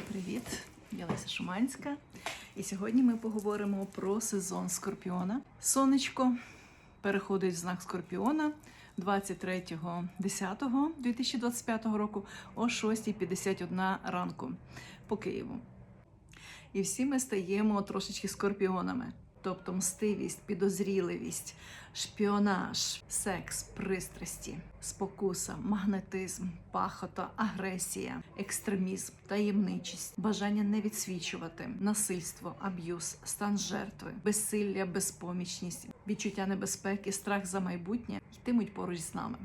Привіт, я Леся Шуманська. І сьогодні ми поговоримо про сезон Скорпіона. Сонечко переходить в знак Скорпіона 23.10.2025 року о 6.51 ранку по Києву. І всі ми стаємо трошечки скорпіонами. Тобто мстивість, підозріливість, шпіонаж, секс, пристрасті, спокуса, магнетизм, пахота, агресія, екстремізм, таємничість, бажання не відсвічувати, насильство, аб'юз, стан жертви, безсилля, безпомічність, відчуття небезпеки, страх за майбутнє йтимуть поруч з нами.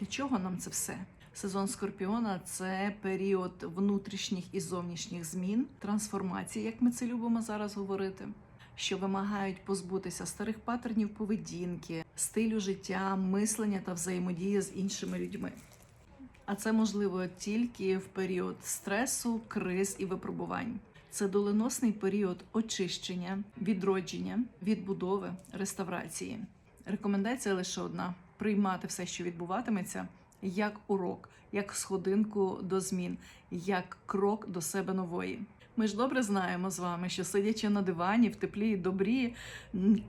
Для чого нам це все? Сезон Скорпіона це період внутрішніх і зовнішніх змін, трансформації, як ми це любимо зараз говорити, що вимагають позбутися старих паттернів поведінки, стилю життя, мислення та взаємодії з іншими людьми. А це можливо тільки в період стресу, криз і випробувань. Це доленосний період очищення, відродження, відбудови, реставрації. Рекомендація лише одна: приймати все, що відбуватиметься, як урок, як сходинку до змін, як крок до себе нової. Ми ж добре знаємо з вами, що сидячи на дивані в теплі і добрі,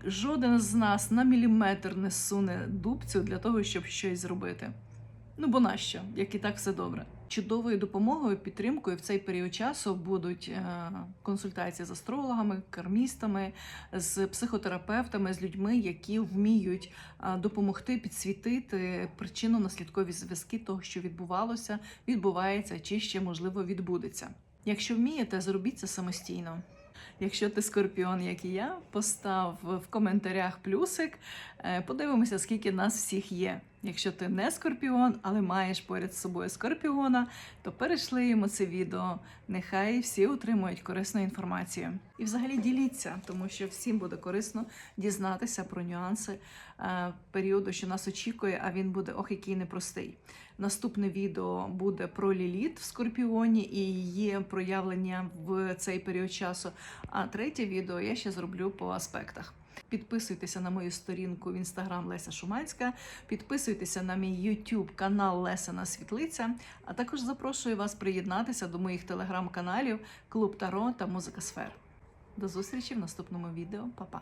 жоден з нас на міліметр не суне дубцю для того, щоб щось зробити. Ну бо нащо, як і так все добре. Чудовою допомогою, підтримкою в цей період часу будуть е, консультації з астрологами, кармістами, з психотерапевтами, з людьми, які вміють е, допомогти підсвітити причинно-наслідкові зв'язки того, що відбувалося, відбувається чи ще можливо відбудеться. Якщо вмієте, зробіть це самостійно. Якщо ти скорпіон, як і я, постав в коментарях плюсик. Е, Подивимося, скільки нас всіх є. Якщо ти не скорпіон, але маєш поряд з собою скорпіона, то перейшли йому це відео. Нехай всі отримують корисну інформацію. І взагалі діліться, тому що всім буде корисно дізнатися про нюанси е, періоду, що нас очікує, а він буде ох, який непростий. Наступне відео буде про ліліт в скорпіоні і її проявлення в цей період часу. А третє відео я ще зроблю по аспектах. Підписуйтеся на мою сторінку в інстаграм Леся Шуманська, підписуйтеся на мій YouTube канал Лесена Світлиця, а також запрошую вас приєднатися до моїх телеграм-каналів Клуб Таро та Музика Сфер. До зустрічі в наступному відео. Па-па!